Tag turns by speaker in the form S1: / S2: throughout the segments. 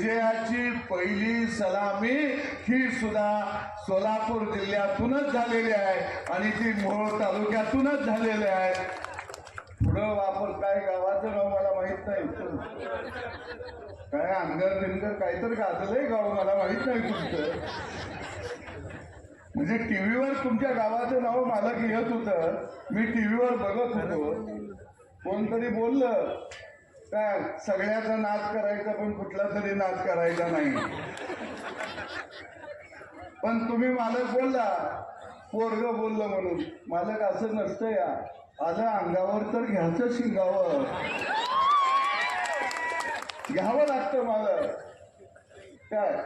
S1: विजयाची पहिली सलामी ही सुद्धा सोलापूर जिल्ह्यातूनच झालेली आहे आणि ती मोहोळ तालुक्यातूनच झालेली आहे. पुढं वापर काय गावाचं नाव मला माहीत नाही. काय अंगर बिंगर काहीतरी गाजलंय गाव मला माहीत नाही तुमचं म्हणजे टीव्हीवर तुमच्या गावाचं नाव मालक येत होतं. मी टीव्हीवर बघत होतो. कोणतरी बोललं काय सगळ्याचा नाच करायचा पण कुठला तरी नाच करायचा नाही. पण तुम्ही मालक बोलला पोरग बोललं म्हणून. मालक असं नसतं या. आलं अंगावर तर घ्यायचं शिंगावर घ्यावं लागतं मालक. काय?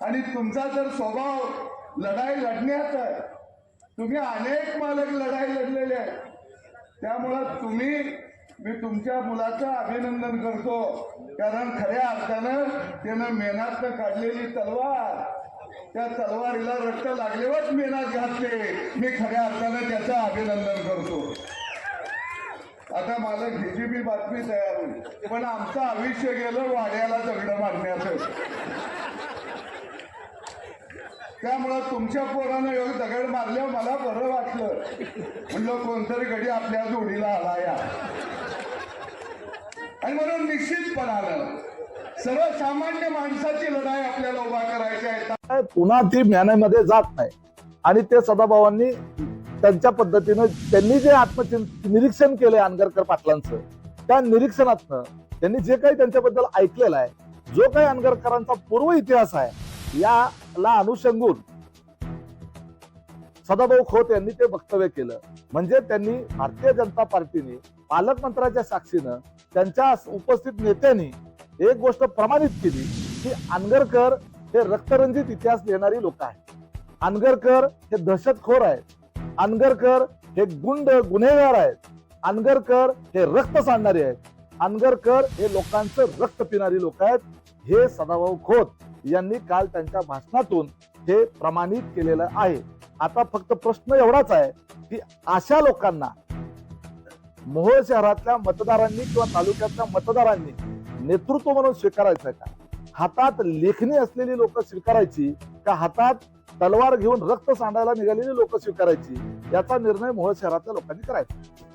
S1: आणि तुमचा जर स्वभाव लढाई लढण्याचा तुम्ही अनेक मालक लढाई लढलेले आहेत. त्यामुळं तुम्ही मी तुमच्या मुलाचं अभिनंदन करतो. कारण खऱ्या अर्थानं त्यानं मेहनत काढलेली तलवार त्या तलवारीला रक्त लागलेवरच मेनात घातले. मी खऱ्या अर्थानं त्याचं अभिनंदन करतो. आता मला हिजीबी बी बातमी तयार होईल. पण आमचं आयुष्य गेलं वाड्याला दगड मारण्याचं. त्यामुळं तुमच्या पोरानं एवढं दगड मारल्यावर मला बरं वाटलं. म्हणलं कोणतरी घडी आपल्या जोडीला आलाय. आणि म्हणून निश्चितपणानं सर्वसामान्य माणसाची लढाई आपल्याला उभा करायची आहे.
S2: पुन्हा ती म्यानेमध्ये जात नाही. आणि ते सदाभावांनी त्यांच्या पद्धतीनं त्यांनी जे आत्मचिंत निरीक्षण केलंय अनगरकर पाटलांचं त्या निरीक्षणातनं त्यांनी जे काही त्यांच्याबद्दल ऐकलेलं आहे जो काही अनगरकरांचा पूर्व इतिहास आहे याला अनुषंगून सदाभाऊ खोत यांनी ते वक्तव्य केलं. म्हणजे त्यांनी भारतीय जनता पार्टीने पालकमंत्र्याच्या साक्षीनं त्यांच्या उपस्थित नेत्यांनी एक गोष्ट प्रमाणित केली की आनगरकर हे रक्तरंजित इतिहास लिहिणारी लोक आहेत. आनगरकर हे दहशतखोर आहेत. आनगरकर हे गुंड गुन्हेगार आहेत. आनगरकर हे रक्त सांडणारे आहेत. आनगरकर हे लोकांचं रक्त पिणारी लोक आहेत. हे सदाभाऊ खोत यांनी काल त्यांच्या भाषणातून हे प्रमाणित केलेलं आहे. आता फक्त प्रश्न एवढाच आहे की अशा लोकांना मोहोळ शहरातल्या मतदारांनी किंवा तालुक्यातल्या मतदारांनी नेतृत्व म्हणून स्वीकारायचं का? हातात लेखणी असलेली लोक स्वीकारायची का हातात तलवार घेऊन रक्त सांडायला निघालेली लोक स्वीकारायची? याचा निर्णय मोहोळ शहरातल्या लोकांनी करायचा.